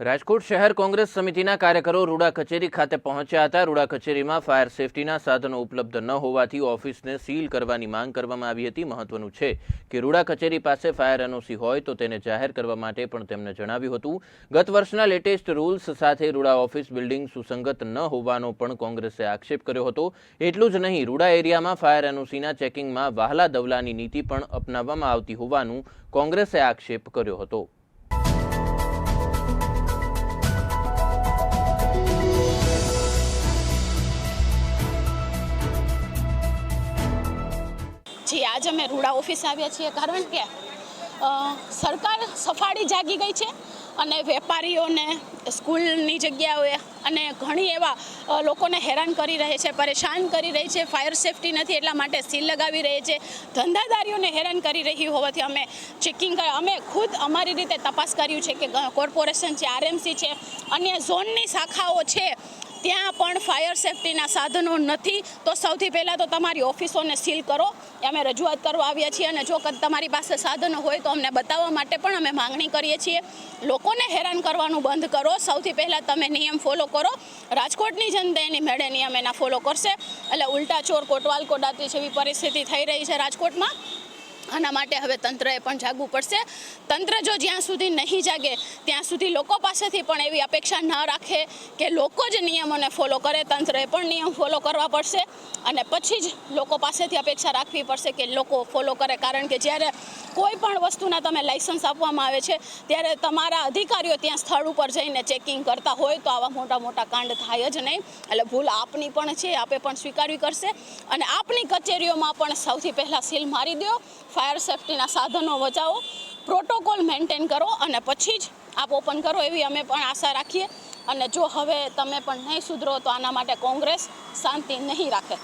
રાજકોટ શહેર કોંગ્રેસ સમિતિના કાર્યકરો રૂડા કચેરી ખાતે પહોંચ્યા હતા. રૂડા કચેરીમાં ફાયર સેફટીના સાધનો ઉપલબ્ધ ન હોવાથી ઓફિસને સીલ કરવાની માંગ કરવામાં આવી હતી. મહત્વનું છે કે રૂડા કચેરી પાસે ફાયર એનઓસી હોય તો તેને જાહેર કરવા માટે પણ તેમણે જણાવ્યું હતું. ગત વર્ષના લેટેસ્ટ રૂલ્સ સાથે રૂડા ઓફિસ બિલ્ડિંગ સુસંગત ન હોવાનો પણ કોંગ્રેસે આક્ષેપ કર્યો હતો. એટલું જ નહીં, રૂડા એરિયામાં ફાયર એનઓસીના ચેકિંગમાં વહાલા દવલાની નીતિ પણ અપનાવવામાં આવતી હોવાનું કોંગ્રેસે આક્ષેપ કર્યો હતો. જી, આજે અમે રૂડા ઓફિસ આવ્યા છીએ. કારણ કે સરકાર સફાળી જાગી ગઈ છે અને વેપારીઓને સ્કૂલની જગ્યાઓએ અને ઘણી એવા લોકોને હેરાન કરી રહે છે, પરેશાન કરી રહી છે, ફાયર સેફટી નથી એટલા માટે સીલ લગાવી રહી છે. ધંધાદારીઓને હેરાન કરી રહી હોવાથી અમે ચેકિંગ અમે ખુદ અમારી રીતે તપાસ કર્યું છે કે કોર્પોરેશન છે, આરએમસી છે, અન્ય ઝોનની શાખાઓ છે ફાયર સેફટીના સાધનો નથી, તો સૌથી પહેલાં તો તમારી ઓફિસોને સીલ કરો. અમે રજૂઆત કરવા આવ્યા છીએ અને જો તમારી પાસે સાધનો હોય તો અમને બતાવવા માટે પણ અમે માંગણી કરીએ છીએ. લોકોને હેરાન કરવાનું બંધ કરો. સૌથી પહેલાં તમે નિયમ ફોલો કરો. રાજકોટની જનતા એની મેળે નિયમ એના ફોલો કરશે. એટલે ઉલટા ચોર કોટવાલ કોડાતી જેવી પરિસ્થિતિ થઈ રહી છે રાજકોટમાં. આના માટે હવે તંત્રએ પણ જાગવું પડશે. તંત્ર જો જ્યાં સુધી નહીં જાગે, ત્યાં સુધી લોકો પાસેથી પણ એવી અપેક્ષા ન રાખે કે લોકો જ નિયમોને ફોલો કરે. તંત્રએ પણ નિયમ ફોલો કરવા પડશે અને પછી જ લોકો પાસેથી અપેક્ષા રાખવી પડશે કે લોકો ફોલો કરે. કારણ કે જ્યારે કોઈ પણ વસ્તુના તમે લાઇસન્સ આપવામાં આવે છે, ત્યારે તમારા અધિકારીઓ ત્યાં સ્થળ ઉપર જઈને ચેકિંગ કરતા હોય તો આવા મોટા મોટા કાંડ થાય જ નહીં. એટલે ભૂલ આપની પણ છે, આપે પણ સ્વીકારવી કરશે. અને આપની કચેરીઓમાં પણ સૌથી પહેલાં સીલ મારી દો ફાયર સેફટીના સાધનો બચાવો, પ્રોટોકોલ મેન્ટેન કરો અને પછી જ આપ ઓપન કરો એવી અમે પણ આશા રાખીએ. અને જો હવે તમે પણ નહીં સુધરો તો આના માટે કોંગ્રેસ શાંતિ નહીં રાખે.